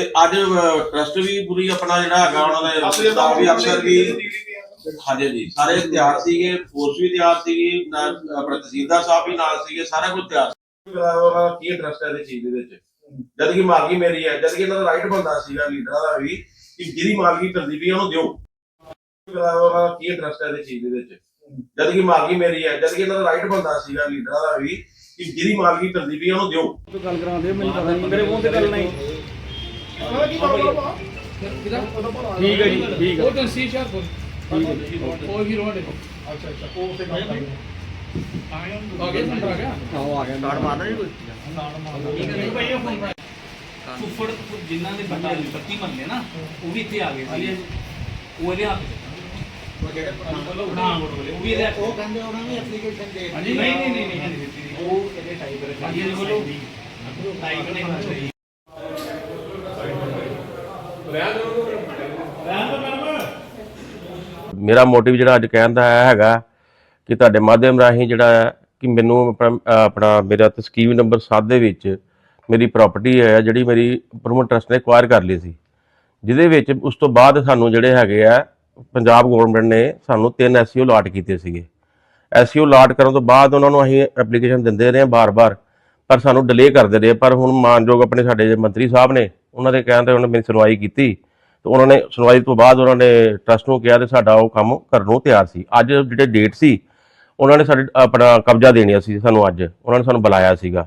ਤੇ ਅੱਜ ਟਰਸਟ ਵੀ ਪੂਰੀ ਆਪਣਾ ਜਿਹੜਾ ਹੈਗਾ ਉਹਨਾਂ ਦਾ ਸਟਾਫ ਵੀ ਅਫਸਰ ਵੀ। ਹਾਂਜੀ ਜੀ ਸਾਰੇ ਤਿਆਰ ਸੀਗੇ ਫੋਰਸ ਵੀ ਤਿਆਰ ਸੀਗੀ ਨਾਲ ਆਪਣਾ ਤਹਿਸੀਲਦਾਰ ਸਾਹਿਬ ਵੀ ਨਾਲ ਸੀਗੇ ਸਾਰਾ ਕੁਝ ਤਿਆਰ ਸੀ। ਕੀ ਇੰਟਰਸਟ ਹੈ ਇਸ ਚੀਜ਼ ਦੇ ਵਿੱਚ। ਜਦ ਕਿ ਮਾਲਕੀ ਮੇਰੀ ਹੈ ਜਦ ਕਿ ਇਹਨਾਂ ਦਾ ਰਾਈਟ ਬੰਦਾ ਸੀਗਾ ਲੀਡਰਾਂ ਦਾ ਵੀ ਕਿ ਜਿਹਦੀ ਮਾਲਕੀ ਕਰਦੀ ਵੀ ਉਹਨੂੰ ਦਿਓ। ਕੀ ਇੰਟਰਸਟ ਹੈ ਇਸ ਚੀਜ਼ ਦੇ ਵਿੱਚ। ਜਦ ਕਿ ਮਾਲਕੀ ਮੇਰੀ ਹੈ ਜਦ ਕਿ ਇਹਨਾਂ ਦਾ ਰਾਈਟ ਬੰਦਾ ਸੀਗਾ ਲੀਡਰਾਂ ਦਾ ਵੀ ਕਿ ਜਿਹਦੀ ਮਾਲਕੀ ਕਰਦੀ ਵੀ ਉਹਨੂੰ ਦਿਓ। ਗੱਲ ਕਰਾਉਂਦੇ ਮੈਨੂੰ ਪਤਾ ਨਹੀਂ ਮੇਰੇ ਮੂੰਹ ਤੇ ਗੱਲ ਨਹੀਂ। ਠੀਕ ਹੈ ਜੀ ਠੀਕ ਹੈ। ਉਹ ਤਾਂ ਸੀ ਸ਼ਾਹ ਕੋ ਉਹ ਹੀ ਰੋਡ ਹੈ। ਅੱਛਾ ਅੱਛਾ ਉਹ ਤੇ ਗੱਲ ਕਰੀ ਆ ਗਿਆ ਨੰਬਰ ਆ ਗਿਆ? ਆਓ ਆ ਗਿਆ। ਕਾਰਡ ਮਾਰਦਾ ਜੀ ਕੋਈ? ਨਹੀਂ ਭਾਈ ਉਹ ਫੋਨ ਫੁੱਫੜ ਜਿਨ੍ਹਾਂ ਦੇ ਬੱਤੀ ਬੱਤੀ ਮਰਲੇ ਨਾ ਉਹ ਵੀ ਇੱਥੇ ਆ ਗਏ ਸੀ ਉਹ ਇਹਦੇ ਹੱਥ ਉਹ ਜਿਹੜੇ ਵਾਲੇ ਉਹ ਵੀ ਇਹਦੇ ਉਹ ਕਹਿੰਦੇ ਉਹਨਾਂ ਨੇ ਐਪਲੀਕੇਸ਼ਨ ਦੇ ਨਹੀਂ ਨਹੀਂ ਨਹੀਂ ਨਹੀਂ ਨਹੀਂ ਉਹ ਇਹਦੇ ਟਾਈਪ ਕਰ ਹਾਂਜੀ ਹਾਂਜੀ ਬੋਲੋ ਟਾਈਪ ਨਹੀਂ ਹੋਣਾ ਚਾਹੀਦਾ ਮੇਰਾ ਮੋਟਿਵ ਜਿਹੜਾ ਅੱਜ ਕਹਿਣ ਦਾ ਇਹ ਹੈਗਾ ਕਿ ਤੁਹਾਡੇ ਮਾਧਿਅਮ ਰਾਹੀਂ ਜਿਹੜਾ ਕਿ ਮੈਨੂੰ ਆਪਣਾ ਆਪਣਾ ਮੇਰਾ ਤਸਕੀਮ ਨੰਬਰ 7 ਦੇ ਵਿੱਚ ਮੇਰੀ ਪ੍ਰਾਪਰਟੀ ਹੈ, ਜਿਹੜੀ ਮੇਰੀ ਪ੍ਰਮੋਟ ਟਰਸਟ ਨੇ ਐਕਵਾਇਰ ਕਰ ਲਈ ਸੀ। ਜਿਹਦੇ ਵਿੱਚ ਉਸ ਤੋਂ ਬਾਅਦ ਸਾਨੂੰ ਜਿਹੜੇ ਹੈਗੇ ਆ, ਪੰਜਾਬ ਗਵਰਨਮੈਂਟ ਨੇ ਸਾਨੂੰ ਤਿੰਨ ਐਸਸੀਓ ਲਾਟ ਕੀਤੇ ਸੀਗੇ। ਐਸਸੀਓ ਲਾਟ ਕਰਨ ਤੋਂ ਬਾਅਦ ਉਹਨਾਂ ਨੂੰ ਅਸੀਂ ਐਪਲੀਕੇਸ਼ਨ ਦਿੰਦੇ ਰਹੇ ਬਾਰ-ਬਾਰ, ਪਰ ਸਾਨੂੰ ਡਿਲੇ ਕਰਦੇ ਰਹੇ। ਪਰ ਹੁਣ ਮਾਨਯੋਗ ਆਪਣੇ ਸਾਡੇ ਮੰਤਰੀ ਸਾਹਿਬ ਨੇ, ਉਹਨਾਂ ਦੇ ਕਹਿਣ ਤੇ ਉਹਨਾਂ ਨੇ ਮੇਰੀ ਸੁਣਵਾਈ ਕੀਤੀ। ਤੇ ਉਹਨਾਂ ਨੇ ਸੁਣਵਾਈ ਤੋਂ ਬਾਅਦ ਉਹਨਾਂ ਨੇ ਟਰਸਟ ਨੂੰ ਕਿਹਾ ਤੇ ਸਾਡਾ ਉਹ ਕੰਮ ਕਰਨ ਨੂੰ ਤਿਆਰ ਸੀ। ਅੱਜ ਜਿਹੜੇ ਡੇਟ ਸੀ, ਉਹਨਾਂ ਨੇ ਸਾਡੇ, ਆਪਣਾ ਕਬਜ਼ਾ ਦੇਣਿਆ ਸੀ ਸਾਨੂੰ ਅੱਜ। ਉਹਨਾਂ ਨੇ ਸਾਨੂੰ ਬੁਲਾਇਆ ਸੀਗਾ।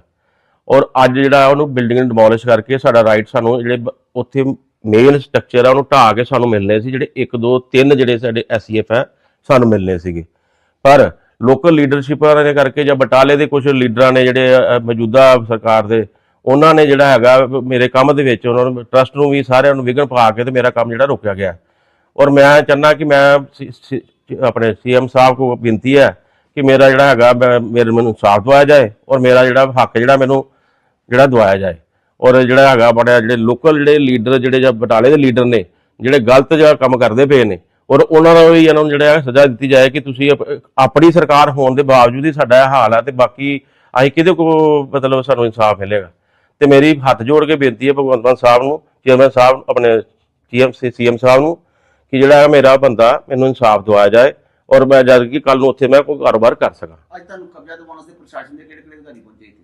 ਔਰ ਅੱਜ ਜਿਹੜਾ ਉਹਨੂੰ ਬਿਲਡਿੰਗ ਨੂੰ ਡਿਮੋਲਿਸ਼ ਕਰਕੇ ਸਾਡਾ ਰਾਈਟ ਸਾਨੂੰ ਜਿਹੜੇ ਉੱਥੇ ਮੇਨ ਸਟਰਕਚਰ ਆ, ਉਹਨੂੰ ਢਾਹ ਕੇ ਸਾਨੂੰ ਮਿਲਨੇ ਸੀ, ਜਿਹੜੇ 1 2 3 ਜਿਹੜੇ ਸਾਡੇ ਐਸਸੀਐਫ ਹੈ ਸਾਨੂੰ ਮਿਲਨੇ ਸੀਗੇ। ਪਰ ਲੋਕਲ ਲੀਡਰਸ਼ਿਪਾਂ ਵਾਲਿਆਂ ਨੇ ਕਰਕੇ ਜਾਂ ਬਟਾਲੇ ਦੇ ਕੁਝ ਲੀਡਰਾਂ ਨੇ ਜਿਹੜੇ ਮੌਜੂਦਾ ਸਰਕਾਰ ਦੇ ਉਹਨਾਂ ਨੇ ਜਿਹੜਾ ਹੈਗਾ ਮੇਰੇ ਕੰਮ ਦੇ ਵਿੱਚ ਉਹਨਾਂ ਨੂੰ ਟਰਸਟ ਨੂੰ ਵੀ ਸਾਰਿਆਂ ਨੂੰ ਵਿਘਨ ਪਾ ਕੇ ਤੇ ਮੇਰਾ ਕੰਮ ਜਿਹੜਾ ਰੋਕਿਆ ਗਿਆ। ਔਰ ਮੈਂ ਚਾਹੁੰਦਾ ਕਿ ਮੈਂ ਸੀ- ਸੀ- ਆਪਣੇ ਸੀਐਮ ਸਾਹਿਬ ਕੋ ਬੇਨਤੀ ਹੈ ਕਿ ਮੇਰਾ ਜਿਹੜਾ ਹੈਗਾ ਮੈਂ- ਮੇਰੇ ਮੈਨੂੰ ਇਨਸਾਫ ਦਵਾਇਆ ਜਾਏ ਔਰ ਮੇਰਾ ਜਿਹੜਾ ਹੱਕ ਜਿਹੜਾ ਮੈਨੂੰ ਜਿਹੜਾ ਦਵਾਇਆ ਜਾਏ। ਔਰ ਜਿਹੜਾ ਹੈਗਾ ਬੜਾ ਜਿਹੜੇ ਲੋਕਲ ਜਿਹੜੇ ਲੀਡਰ ਜਿਹੜੇ ਜਾਂ ਬਟਾਲੇ ਦੇ ਲੀਡਰ ਨੇ, ਜਿਹੜੇ ਗਲਤ ਜਿਹੜਾ ਕੰਮ ਕਰਦੇ ਪਏ ਨੇ, ਔਰ ਉਹਨਾਂ ਨੂੰ ਵੀ ਇਹਨਾਂ ਨੂੰ ਜਿਹੜਾ ਹੈ ਸਜ਼ਾ ਦਿੱਤੀ ਜਾਏ ਕਿ ਤੁਸੀਂ ਆਪ- ਆਪਣੀ ਸਰਕਾਰ ਹੋਣ ਦੇ ਬਾਵਜੂਦ ਹੀ ਸਾਡਾ ਇਹ ਹਾਲ ਹੈ ਤੇ ਬਾਕੀ ਅਸੀਂ ਕਿਹਦੇ ਕੋ ਮਤਲਬ ਸਾਨੂੰ ਇਨਸਾਫ ਮਿਲੇਗਾ। ਤੇ ਮੇਰੀ ਹੱਥ ਜੋੜ ਕੇ ਬੇਨਤੀ ਹੈ ਭਗਵੰਤ ਮਾਨ ਸਾਹਿਬ ਨੂੰ ਚੇਅਰਮੈਨ ਸਾਹਿਬ ਆਪਣੇ ਸੀਐਮ ਸੀਐਮ ਸਾਹਿਬ ਨੂੰ ਕਿ ਜਿਹੜਾ ਹੈ ਮੇਰਾ ਬੰਦਾ ਮੈਨੂੰ ਇਨਸਾਫ ਦਵਾਇਆ ਜਾਏ ਔਰ ਮੈਂ ਜਦ ਕਿ ਕੱਲ ਨੂੰ ਉੱਥੇ ਮੈਂ ਕੋਈ ਕਾਰੋਬਾਰ ਕਰ ਸਕਾਂ। ਅੱਜ ਤੁਹਾਨੂੰ ਕਬਜ਼ਾ ਦਿਵਾਉਣ ਵਾਸਤੇ ਪ੍ਰਸ਼ਾਸਨ ਦੇ ਕਿਹੜੇ ਕਿਹੜੇ ਅਧਿਕਾਰੀ ਪਹੁੰਚੇ ਇੱਥੇ?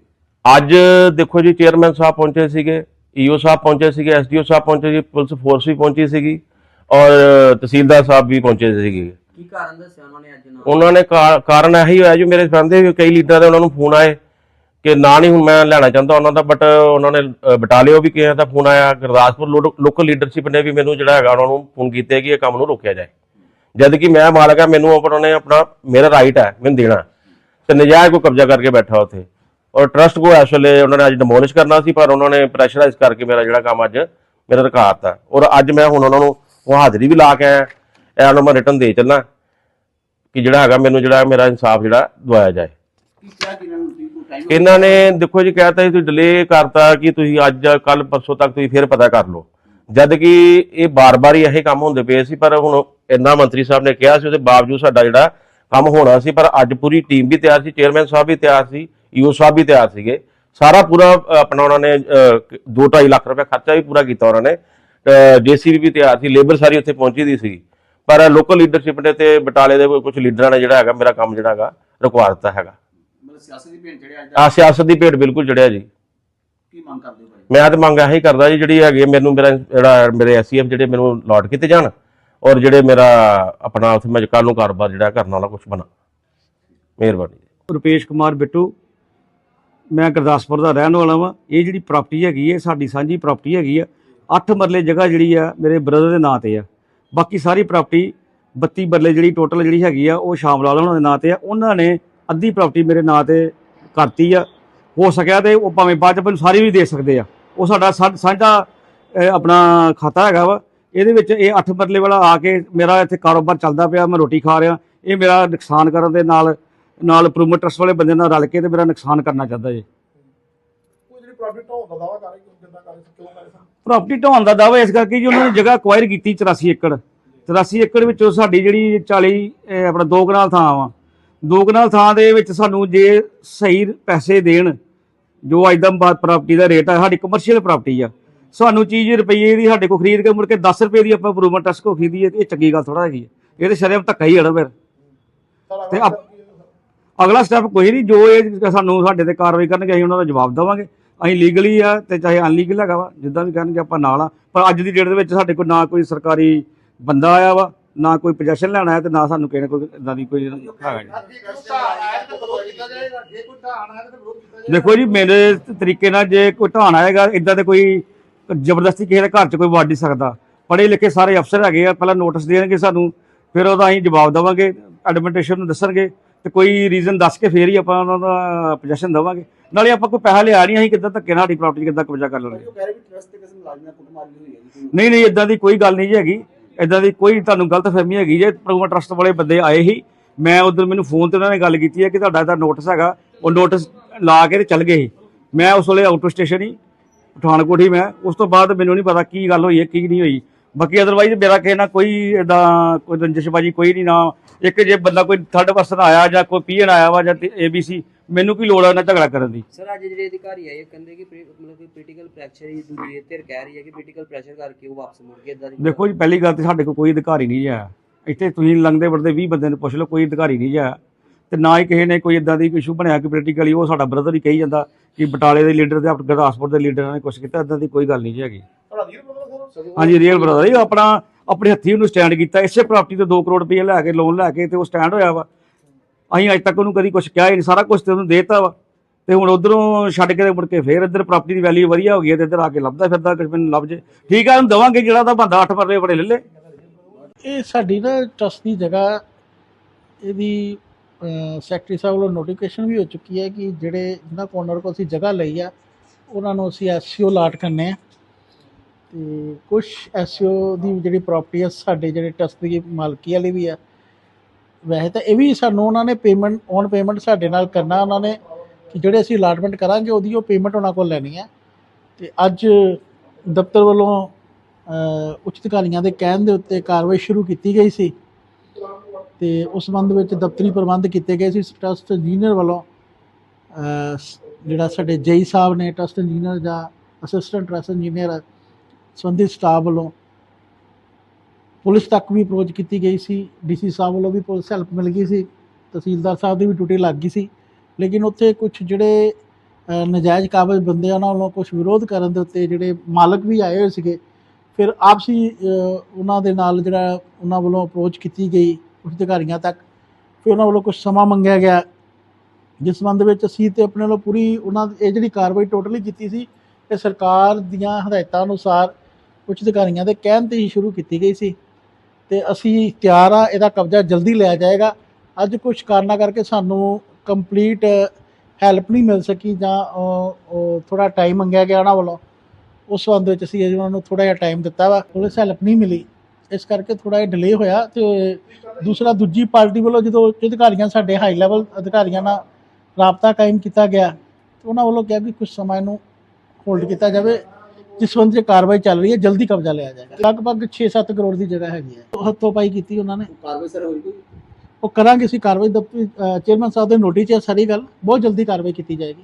ਅੱਜ ਦੇਖੋ ਜੀ ਚੇਅਰਮੈਨ ਸਾਹਿਬ ਪਹੁੰਚੇ ਸੀਗੇ ਈਓ ਸਾਹਿਬ ਪਹੁੰਚੇ ਸੀਗੇ ਐਸਡੀਓ ਸਾਹਿਬ ਪਹੁੰਚੇ ਸੀ ਪੁਲਿਸ ਫੋਰਸ ਵੀ ਪਹੁੰਚੀ ਸੀਗੀ ਔਰ ਤਹਿਸੀਲਦਾਰ ਸਾਹਿਬ ਵੀ ਪਹੁੰਚੇ ਸੀਗੇ। ਕੀ ਕਾਰਨ ਦੱਸਿਆ ਉਹਨਾਂ ਨੇ ਅੱਜ ਉਹਨਾਂ ਨੇ ਕਾਰਨ ਇਹੀ ਹੋਇਆ ਜੀ ਮੇਰੇ ਕਹਿੰਦੇ ਕਈ ਲੀਡਰਾਂ ਦੇ ਉਹਨਾਂ ਨੂੰ ਫੋਨ ਆਏ। ਕਿ ਨਾ ਨਹੀਂ ਹੁਣ ਮੈਂ ਲੈਣਾ ਚਾਹੁੰਦਾ ਉਹਨਾਂ ਦਾ ਬਟ ਉਹਨਾਂ ਨੇ ਅ, ਬਟਾਲਿਓ ਵੀ ਕਿਹਾ ਦਾ ਫੋਨ ਆਇਆ ਗੁਰਦਾਸਪੁਰ ਲੋਕਲ ਲੀਡਰਸ਼ਿਪ ਨੇ ਵੀ ਮੈਨੂੰ ਜਿਹੜਾ ਹੈਗਾ ਉਹਨਾਂ ਨੂੰ ਫੋਨ ਕੀਤੇ ਕਿ ਇਹ ਕੰਮ ਨੂੰ ਰੋਕਿਆ ਜਾਏ। ਜਦ ਕਿ ਮੈਂ ਮਾਲਕ ਆ ਮੈਨੂੰ ਉਹਨਾਂ ਨੇ ਆਪਣਾ ਮੇਰਾ ਰਾਈਟ ਹੈ ਮੈਨੂੰ ਦੇਣਾ। ਤੇ ਨਜਾਇਜ਼ ਕੋ ਕਬਜ਼ਾ ਕਰਕੇ ਬੈਠਾ ਉੱਥੇ। ਔਰ ਟਰਸਟ ਕੋ ਇਸ ਵੇਲੇ ਉਹਨਾਂ ਨੇ ਅੱਜ ਡਿਮੋਲਿਸ਼ ਕਰਨਾ ਸੀ ਪਰ ਉਹਨਾਂ ਨੇ ਪ੍ਰੈਸ਼ਰਾਈਜ਼ ਕਰਕੇ ਮੇਰਾ ਜਿਹੜਾ ਕੰਮ ਅੱਜ ਮੇਰਾ ਰਕਾਤਾ। ਔਰ ਅੱਜ ਮੈਂ ਹੁਣ ਉਹਨਾਂ ਨੂੰ ਉਹ ਹਾਜ਼ਰੀ ਵੀ ਲਾ ਕੇ ਆਇਆ ਇਹ ਉਹਨਾਂ ਮੈਂ ਰਿਟਰਨ ਦੇ ਚੱਲਾਂ ਕਿ ਜਿਹੜਾ ਹੈਗਾ ਮੈਨੂੰ ਜਿਹੜਾ ਮੇਰਾ ਇਨਸਾਫ ਜਿਹੜਾ ਦਵਾਇਆ ਜਾਏ। ਇਹਨਾਂ ਨੂੰ ਦੇਖੋ ਜੀ ਕਹਿਤਾ ਸੀ ਤੁਸੀਂ ਡਿਲੇ ਕਰਤਾ ਕਿ ਤੁਸੀਂ ਅੱਜ ਕੱਲ ਪਰਸੋਂ ਤੱਕ ਤੁਸੀਂ ਫਿਰ ਪਤਾ ਕਰ ਲਓ। ਜਦ ਕਿ ਇਹ ਬਾਰ-ਬਾਰ ਹੀ ਇਹੀ ਕੰਮ ਹੁੰਦੇ ਪਏ ਸੀ ਪਰ ਹੁਣ ਇੰਨਾ ਮੰਤਰੀ ਸਾਹਿਬ ਨੇ ਕਿਹਾ ਸੀ ਉਹਦੇ ਬਾਵਜੂਦ ਸਾਡਾ ਜਿਹੜਾ ਕੰਮ ਹੋਣਾ ਸੀ ਪਰ ਅੱਜ ਪੂਰੀ ਟੀਮ ਵੀ ਤਿਆਰ ਸੀ ਚੇਅਰਮੈਨ ਸਾਹਿਬ ਵੀ ਤਿਆਰ ਸੀ ਈਓ ਸਾਹਿਬ ਵੀ ਤਿਆਰ ਸੀਗੇ। ਸਾਰਾ ਪੂਰਾ ਆਪਣਾ ਉਹਨਾਂ ਨੇ 2.5 ਲੱਖ ਰੁਪਏ ਖਰਚਾ ਵੀ ਪੂਰਾ ਕੀਤਾ ਉਹਨਾਂ ਨੇ। ਜੀਸੀਬੀ ਵੀ ਤਿਆਰ ਸੀ ਲੇਬਰ ਸਾਰੀ ਉੱਥੇ ਪਹੁੰਚੀ ਦੀ ਸੀ। ਪਰ ਲੋਕਲ ਲੀਡਰਸ਼ਿਪ ਨੇ ਤੇ ਬਟਾਲੇ ਦੇ ਕੁਝ ਲੀਡਰਾਂ ਨੇ ਜਿਹੜਾ ਹੈਗਾ ਮੇਰਾ ਕੰਮ ਜਿਹੜਾ ਹੈਗਾ ਰੁਕਵਾ ਦਿੱਤਾ ਹੈਗਾ। ਸਿਆਸਤ ਦੀ ਭੇਂਟ ਚੜਿਆ ਅੱਜ ਦਾ? ਆ ਸਿਆਸਤ ਦੀ ਭੇਟ ਬਿਲਕੁਲ ਚੜਿਆ ਜੀ। ਕੀ ਮੰਗ ਕਰਦੇ ਹੋ ਭਾਈ? ਮੈਂ ਤਾਂ ਮੰਗ ਇਹੀ ਕਰਦਾ ਜੀ ਜਿਹੜੀ ਹੈਗੀ ਹੈ ਮੈਨੂੰ ਮੇਰਾ ਜਿਹੜਾ ਮੇਰੇ ਐਸਸੀਐਫ ਜਿਹੜੇ ਮੈਨੂੰ ਲੋਟ ਕੀਤੇ ਜਾਣ ਔਰ ਜਿਹੜੇ ਮੇਰਾ ਆਪਣਾ ਉੱਥੇ ਮੈਂ ਕੱਲ ਨੂੰ ਕਾਰੋਬਾਰ ਜਿਹੜਾ ਕਰਨ ਵਾਲਾ ਕੁਝ ਬਣਾ। ਮਿਹਰਬਾਨੀ ਰੁਪੇਸ਼ ਕੁਮਾਰ ਬਿੱਟੂ ਮੈਂ ਗੁਰਦਾਸਪੁਰ ਦਾ ਰਹਿਣ ਵਾਲਾ ਵਾਂ। ਇਹ ਜਿਹੜੀ ਪ੍ਰਾਪਰਟੀ ਹੈਗੀ ਹੈ ਸਾਡੀ ਸਾਂਝੀ ਪ੍ਰਾਪਰਟੀ ਹੈਗੀ ਆ। 8 ਮਰਲੇ ਜਗ੍ਹਾ ਜਿਹੜੀ ਆ ਮੇਰੇ ਬ੍ਰਦਰ ਦੇ ਨਾਂ ਤੇ ਆ। ਬਾਕੀ ਸਾਰੀ ਪ੍ਰਾਪਰਟੀ 32 ਮਰਲੇ ਜਿਹੜੀ ਟੋਟਲ ਜਿਹੜੀ ਹੈਗੀ ਆ ਉਹ ਸ਼ਾਮ ਲਾਲ ਉਹਨਾਂ ਦੇ ਨਾਂ ਤੇ ਆ। ਉਹਨਾਂ ਨੇ ਅੱਧੀ ਪ੍ਰਾਪਰਟੀ ਮੇਰੇ ਨਾਂ ਤੇ ਕਰਤੀ ਆ। ਹੋ ਸਕਿਆ ਤੇ ਉਹ ਭਾਵੇਂ ਬਾਅਦ ਚ ਮੈਨੂੰ ਸਾਰੀ ਵੀ ਦੇ ਸਕਦੇ ਆ। ਉਹ ਸਾਡਾ ਸਾਂਝਾ ਆਪਣਾ ਖਾਤਾ ਹੈਗਾ ਵਾ। ਇਹਦੇ ਵਿੱਚ ਇਹ 8 ਮਰਲੇ ਵਾਲਾ ਆ ਕੇ ਮੇਰਾ ਇੱਥੇ ਕਾਰੋਬਾਰ ਚੱਲਦਾ ਪਿਆ। ਮੈਂ ਰੋਟੀ ਖਾ ਰਿਹਾ। ਇਹ ਮੇਰਾ ਨੁਕਸਾਨ ਕਰਨ ਦੇ ਨਾਲ ਨਾਲ ਪ੍ਰੋਮੋਟਰਸ ਵਾਲੇ ਬੰਦੇ ਨਾਲ ਰਲ ਕੇ ਤੇ ਮੇਰਾ ਨੁਕਸਾਨ ਕਰਨਾ ਚਾਹੁੰਦਾ ਜੀ। ਪ੍ਰਾਪਰਟੀ ਢਾਉਣ ਦਾ ਦਾਵਾ ਇਸ ਕਰਕੇ ਜੀ ਉਹਨਾਂ ਨੇ ਜਗ੍ਹਾ ਅਕਵਾਇਰ ਕੀਤੀ 84 ਏਕੜ। 83 ਏਕੜ ਵਿੱਚੋਂ ਸਾਡੀ ਜਿਹੜੀ 40 ਅਹ ਆਪਣਾ ਦੋ ਕਨਾਲ ਥਾਂ ਵਾ। ਦੋ ਕਨਾਲ ਥਾਂ ਦੇ ਵਿੱਚ ਸਾਨੂੰ ਜੇ ਸਹੀ ਪੈਸੇ ਦੇਣ, ਜੋ ਅੱਜ ਦਾ ਪ੍ਰਾਪਰਟੀ ਦਾ ਰੇਟ ਆ, ਸਾਡੀ ਕਮਰਸ਼ੀਅਲ ਪ੍ਰਾਪਰਟੀ ਆ, ਸਾਨੂੰ ਚੀਜ਼ ਰੁਪਈਏ ਦੀ ਸਾਡੇ ਕੋਲ ਖਰੀਦ ਕੇ ਮੁੜ ਕੇ 10 ਰੁਪਏ ਦੀ ਆਪਾਂ ਇੰਪਰੂਵਮੈਂਟ ਟੈਸਟ ਕੋ ਖਰੀਦੀਏ ਹੈ ਇਹ ਚੰਗੀ ਗੱਲ ਥੋੜਾ ਹੈਗੀ ਹੈ ਇਹ ਤੇ ਸ਼ਰਮ ਧੱਕਾ ਹੀ ਹੈ ਫਿਰ। ਸਾਡਾ ਤੇ ਅਗਲਾ ਸਟੈਪ ਕੋਈ ਨਹੀਂ, ਜੋ ਇਹ ਸਾਨੂੰ ਸਾਡੇ ਤੇ ਕਾਰਵਾਈ ਕਰਨਗੇ, ਅਸੀਂ ਉਹਨਾਂ ਦਾ ਜਵਾਬ ਦੇਵਾਂਗੇ। ਅਸੀਂ ਲੀਗਲੀ ਆ ਤੇ ਚਾਹੇ ਅਨਲੀਗਲ ਹੈਗਾ ਵਾ, ਜਿੱਦਾਂ ਵੀ ਕਰਨਗੇ ਆਪਾਂ ਨਾਲ ਆ, ਪਰ ਅੱਜ ਦੀ ਡੇਟ ਦੇ ਵਿੱਚ ਸਾਡੇ ਕੋਲ ਨਾ ਕੋਈ ਸਰਕਾਰੀ ਬੰਦਾ ਆਇਆ ਵਾ ਨਾ ਕੋਈ ਪੋਜੀਸ਼ਨ ਲੈਣ ਆਇਆ ਤੇ ਨਾ ਸਾਨੂੰ ਕਿਸੇ ਨੇ ਕੋਈ ਇਦਾਂ ਦੀ ਕੋਈ ਹੈਗਾ ਜੀ ਦੇਖੋ ਜੀ ਮੇਰੇ ਤਰੀਕੇ ਨਾਲ ਜੇ ਕੋਈ ਢਾਣ ਆਏਗਾ ਇਦਾਂ ਤੇ ਕੋਈ ਜ਼ਬਰਦਸਤੀ ਕਿਸੇ ਦੇ ਘਰ 'ਚ ਕੋਈ ਵੜ ਨਹੀਂ ਸਕਦਾ। ਪੜ੍ਹੇ ਲਿਖੇ ਸਾਰੇ ਅਫਸਰ ਹੈਗੇ ਆ ਪਹਿਲਾਂ ਨੋਟਿਸ ਦੇਣਗੇ ਸਾਨੂੰ ਫਿਰ ਉਹਦਾ ਅਸੀਂ ਜਵਾਬ ਦੇਵਾਂਗੇ ਐਡਮਿਨਿਸਟ੍ਰੇਸ਼ਨ ਨੂੰ ਦੱਸਣਗੇ ਤੇ ਕੋਈ ਰੀਜ਼ਨ ਦੱਸ ਕੇ ਫੇਰ ਹੀ ਆਪਾਂ ਉਹਨਾਂ ਦਾ ਪੋਜੀਸ਼ਨ ਦੇਵਾਂਗੇ। ਨਾਲੇ ਆਪਾਂ ਕੋਈ ਪੈਸਾ ਲਿਆ ਨਹੀਂ ਅਸੀਂ ਕਿੱਦਾਂ ਧੱਕੇ ਨਾਲ ਸਾਡੀ ਪ੍ਰਾਪਰਟੀ ਕਿੱਦਾਂ ਕਬਜ਼ਾ ਕਰ ਲੈਣਗੇ ਨਹੀਂ ਨਹੀਂ ਇਦਾਂ ਦੀ ਕੋਈ ਗੱਲ ਨਹੀਂ ਜੀ ਹੈਗੀ। ਇਦਾਂ ਦੀ ਕੋਈ ਤੁਹਾਨੂੰ ਗਲਤ ਫਹਿਮੀ ਹੈਗੀ ਜੇ ਪ੍ਰੋਗਰਾਮ ਟਰਸਟ ਵਾਲੇ ਬੰਦੇ ਆਏ ਸੀ, ਮੈਂ ਉਧਰ ਮੈਨੂੰ ਫੋਨ ਤੇ ਉਹਨਾਂ ਨੇ ਗੱਲ ਕੀਤੀ ਹੈ ਕਿ ਤੁਹਾਡਾ ਇਹਦਾ ਨੋਟਿਸ ਹੈਗਾ, ਉਹ ਨੋਟਿਸ ਲਾ ਕੇ ਤੇ ਚੱਲ ਗਏ ਸੀ। ਮੈਂ ਉਸ ਵੇਲੇ ਆਊਟ ਸਟੇਸ਼ਨ ਹੀ ਪਠਾਨਕੋਟ ਹੀ ਮੈਂ, ਉਸ ਤੋਂ ਬਾਅਦ ਮੈਨੂੰ ਨਹੀਂ ਪਤਾ ਕੀ ਗੱਲ ਹੋਈ ਹੈ, ਕੀ ਨਹੀਂ ਹੋਈ। ਬਾਕੀ ਅਦਰਵਾਈਜ਼ ਮੇਰਾ ਕਿਸੇ ਨਾਲ ਕੋਈ ਇਦਾਂ ਕੋਈ ਰੰਜਿਸ਼ਬਾਜੀ ਕੋਈ ਨਹੀਂ ਨਾ, ਇੱਕ ਜੇ ਬੰਦਾ ਕੋਈ ਥਰਡ ਪਰਸਨ ਆਇਆ ਜਾਂ ਕੋਈ ਪੀਐਨ ਆਇਆ ਵਾ ਜਾਂ ਏਬੀਸੀ ਮੈਨੂੰ ਕੀ ਲੋੜ ਹੈ ਉਹਨਾਂ ਝਗੜਾ ਕਰਨ ਦੀ? ਸਰ ਅੱਜ ਜਿਹੜੇ ਅਧਿਕਾਰੀ ਆਏ ਉਹ ਕਹਿੰਦੇ ਕਿ ਪ੍ਰੀ- ਮਤਲਬ ਕਿ ਪੋਲੀਟੀਕਲ ਪ੍ਰੈਸ਼ਰ ਹੀ ਦੂਜੀ ਧਿਰ ਕਹਿ ਰਹੀ ਹੈ ਕਿ ਪੋਲੀਟੀਕਲ ਪ੍ਰੈਸ਼ਰ ਕਰਕੇ ਉਹ ਵਾਪਸ ਮੁੜ ਕੇ ਇਦਾਂ ਦੀ ਦੇਖੋ ਜੀ ਪਹਿਲੀ ਗੱਲ ਤੇ ਸਾਡੇ ਕੋਲ ਕੋਈ ਅਧਿਕਾਰੀ ਨਹੀਂ ਹੈ। ਇੱਥੇ ਤੁਸੀਂ ਲੰਘਦੇ ਵੜਦੇ 20 ਬੰਦੇ ਨੂੰ ਪੁੱਛ ਲਓ ਕੋਈ ਅਧਿਕਾਰੀ ਨਹੀਂ ਹੈ। ਤੇ ਨਾ ਹੀ ਕਿਸੇ ਨੇ ਕੋਈ ਇਦਾਂ ਦੀ ਇਸ਼ੂ ਬਣਿਆ ਕਿ ਪੋਲੀਟੀਕਲੀ ਉਹ ਸਾਡਾ ਬ੍ਰਦਰ ਹੀ ਕਹੀ ਜਾਂਦਾ ਕਿ ਬਟਾਲੇ ਦੇ ਲੀਡਰ ਤੇ ਗੁਰਦਾਸਪੁਰ ਦੇ ਲੀਡਰਾਂ ਨੇ ਕੁਛ ਕੀਤਾ ਇਦਾਂ ਦੀ ਕੋਈ ਗੱਲ ਨਹੀਂ ਜੀ ਹੈਗੀ। ਹਾਂਜੀ ਰੀਅਲ ਬ੍ਰਦਰ ਹੀ ਆਪਣਾ ਆਪਣੇ ਹੱਥੀਂ ਉਹਨੂੰ ਸਟੈਂਡ ਕੀਤਾ ਇਸੇ ਪ੍ਰਾਪਰਟੀ ਤੇ 2 ਕਰੋੜ ਰੁਪਏ ਲੈ ਕੇ ਲੋਨ ਲੈ ਕੇ ਤੇ ਉਹ ਸਟੈਂਡ ਹੋਇਆ ਵਾ। ਅਸੀਂ ਅੱਜ ਤੱਕ ਉਹਨੂੰ ਕਦੀ ਕੁਝ ਕਿਹਾ ਹੀ ਨਹੀਂ, ਸਾਰਾ ਕੁਝ ਤੇ ਉਹਨੂੰ ਦੇਤਾ ਵਾ। ਤੇ ਹੁਣ ਉਧਰੋਂ ਛੱਡ ਕੇ ਮੁੜ ਕੇ ਫੇਰ ਇੱਧਰ ਪ੍ਰਾਪਰਟੀ ਦੀ ਵੈਲਿਊ ਵਧੀਆ ਹੋ ਗਈ ਹੈ ਤੇ ਇੱਧਰ ਆ ਕੇ ਲੱਭਦਾ ਫਿਰਦਾ ਕੁਝ ਮੈਨੂੰ ਲੱਭ ਜੇ। ਠੀਕ ਆ, ਉਹਨੂੰ ਦਵਾਂਗੇ ਜਿਹੜਾ ਤਾਂ ਬੰਦਾ 8 ਮਰਲੇ ਬੜੇ ਲੈ ਲੈ ਇਹ ਸਾਡੀ ਨਾ ਟਰਸਟ ਦੀ ਜਗ੍ਹਾ, ਇਹਦੀ ਸੈਕਟਰੀ ਸਾਹਿਬ ਵੱਲੋਂ ਨੋਟੀਫਿਕੇਸ਼ਨ ਵੀ ਹੋ ਚੁੱਕੀ ਹੈ ਕਿ ਜਿਹੜੇ ਜਿਨ੍ਹਾਂ ਕੋਨਰ ਕੋਲ ਅਸੀਂ ਜਗ੍ਹਾ ਲਈ ਆ, ਉਹਨਾਂ ਨੂੰ ਅਸੀਂ ਐਸਸੀਓ ਲਾਟ ਕਰਨੇ ਆ। ਤੇ ਕੁਝ ਐਸਸੀਓ ਦੀ ਜਿਹੜੀ ਪ੍ਰਾਪਰਟੀ ਆ, ਸਾਡੇ ਜਿਹੜੇ ਟਰਸਟ ਦੀ ਮਾਲਕੀ ਵਾਲੀ ਵੀ ਆ ਵੈਸੇ ਤਾਂ ਇਹ ਵੀ ਸਾਨੂੰ ਉਹਨਾਂ ਨੇ ਪੇਮੈਂਟ ਔਨ ਪੇਮੈਂਟ ਸਾਡੇ ਨਾਲ ਕਰਨਾ, ਉਹਨਾਂ ਨੇ ਕਿ ਜਿਹੜੇ ਅਸੀਂ ਅਲਾਟਮੈਂਟ ਕਰਾਂਗੇ, ਉਹਦੀ ਉਹ ਪੇਮੈਂਟ ਉਹਨਾਂ ਕੋਲ ਲੈਣੀ ਹੈ। ਤੇ ਅੱਜ ਦਫ਼ਤਰ ਵੱਲੋਂ ਉੱਚ ਅਧਿਕਾਰੀਆਂ ਦੇ ਕਹਿਣ ਦੇ ਉੱਤੇ ਕਾਰਵਾਈ ਸ਼ੁਰੂ ਕੀਤੀ ਗਈ ਸੀ। ਤੇ ਉਸ ਸੰਬੰਧ ਵਿੱਚ ਦਫ਼ਤਰੀ ਪ੍ਰਬੰਧ ਕੀਤੇ ਗਏ ਸੀ। ਟਰਸਟ ਇੰਜੀਨੀਅਰ ਵੱਲੋਂ ਜਿਹੜਾ ਸਾਡੇ ਜੇਈ ਸਾਹਿਬ ਨੇ ਟਰਸਟ ਇੰਜੀਨੀਅਰ ਜਾਂ ਅਸਿਸਟੈਂਟ ਟਰਸਟ ਇੰਜੀਨੀਅਰ ਸੰਬੰਧਿਤ ਸਟਾਫ ਵੱਲੋਂ ਪੁਲਿਸ ਤੱਕ ਵੀ ਅਪਰੋਚ ਕੀਤੀ ਗਈ ਸੀ ਡੀਸੀ ਸਾਹਿਬ ਵੱਲੋਂ ਵੀ ਪੁਲਿਸ ਹੈਲਪ ਮਿਲ ਗਈ ਸੀ ਤਹਿਸੀਲਦਾਰ ਸਾਹਿਬ ਦੀ ਵੀ ਡਿਊਟੀ ਲੱਗ ਗਈ ਸੀ। ਲੇਕਿਨ ਉੱਥੇ ਕੁਝ ਜਿਹੜੇ ਅ, ਨਜਾਇਜ਼ ਕਾਬਜ਼ ਬੰਦੇ ਉਹਨਾਂ ਵੱਲੋਂ ਕੁਝ ਵਿਰੋਧ ਕਰਨ ਦੇ ਉੱਤੇ ਜਿਹੜੇ ਮਾਲਕ ਵੀ ਆਏ ਹੋਏ ਸੀਗੇ ਫਿਰ ਆਪਸੀ ਉਹਨਾਂ ਦੇ ਨਾਲ ਜਿਹੜਾ ਉਹਨਾਂ ਵੱਲੋਂ ਅਪਰੋਚ ਕੀਤੀ ਗਈ ਉੱਚ ਅਧਿਕਾਰੀਆਂ ਤੱਕ ਫਿਰ ਉਹਨਾਂ ਵੱਲੋਂ ਕੁਝ ਸਮਾਂ ਮੰਗਿਆ ਗਿਆ। ਜਿਸ ਸੰਬੰਧ ਵਿੱਚ ਅਸੀਂ ਤੇ ਆਪਣੇ ਵੱਲੋਂ ਪੂਰੀ ਉਹਨਾਂ ਇਹ ਜਿਹੜੀ ਕਾਰਵਾਈ ਟੋਟਲੀ ਕੀਤੀ ਸੀ ਇਹ ਸਰਕਾਰ ਦੀਆਂ ਹਦਾਇਤਾਂ ਅਨੁਸਾਰ ਉੱਚ ਅਧਿਕਾਰੀਆਂ ਦੇ ਕਹਿਣ ਤੇ ਹੀ ਸ਼ੁਰੂ ਕੀਤੀ ਗਈ ਸੀ। ਤੇ ਅਸੀਂ ਤਿਆਰ ਆ, ਇਹਦਾ ਕਬਜ਼ਾ ਜਲਦੀ ਲਿਆ ਜਾਏਗਾ। ਅੱਜ ਕੁਝ ਕਾਰਨਾਂ ਕਰਕੇ ਸਾਨੂੰ ਕੰਪਲੀਟ ਹੈਲਪ ਨਹੀਂ ਮਿਲ ਸਕੀ ਜਾਂ ਥੋੜਾ ਟਾਈਮ ਮੰਗਿਆ ਗਿਆ ਉਹਨਾਂ ਵੱਲੋਂ। ਉਸ ਸੰਬੰਧ ਵਿੱਚ ਅਸੀਂ ਉਹਨਾਂ ਨੂੰ ਥੋੜਾ ਜਿਹਾ ਟਾਈਮ ਦਿੱਤਾ ਵਾ, ਪੁਲਿਸ ਹੈਲਪ ਨਹੀਂ ਮਿਲੀ। ਇਸ ਕਰਕੇ ਥੋੜਾ ਜਿਹਾ ਡਿਲੇ ਹੋਇਆ ਤੇ ਦੂਸਰਾ, ਦੂਜੀ ਪਾਰਟੀ ਵੱਲੋਂ ਜਦੋਂ ਅਧਿਕਾਰੀਆਂ ਸਾਡੇ ਹਾਈ ਲੈਵਲ ਅਧਿਕਾਰੀਆਂ ਨਾਲ ਰਾਬਤਾ ਕਾਇਮ ਕੀਤਾ ਗਿਆ, ਤੇ ਉਹਨਾਂ ਵੱਲੋਂ ਕਿਹਾ ਕਿ ਕੁਝ ਸਮਾਂ ਇਹਨੂੰ ਹੋਲਡ ਕੀਤਾ ਜਾਵੇ। ਜਿਸ ਸੰਬੰਧ 'ਚ ਕਾਰਵਾਈ ਚੱਲ ਰਹੀ ਹੈ ਜਲਦੀ ਕਬਜ਼ਾ ਲਿਆ ਜਾਏਗਾ। ਲਗਭਗ 6-7 ਕਰੋੜ ਦੀ ਜਗ੍ਹਾ ਹੈਗੀ ਹੈ। ਹੱਥੋਂ ਪਾਈ ਕੀਤੀ ਉਹਨਾਂ ਨੇ। ਕਾਰਵਾਈ ਸਰ ਹੋਈ ਕੋਈ ਉਹ ਕਰਾਂਗੇ ਅਸੀਂ ਕਾਰਵਾਈ। ਚੇਅਰਮੈਨ ਸਾਹਿਬ ਦੇ ਨੋਟਿਸ ਹੈ ਸਾਰੀ ਗੱਲ। ਬਹੁਤ ਜਲਦੀ ਕਾਰਵਾਈ ਕੀਤੀ ਜਾਏਗੀ।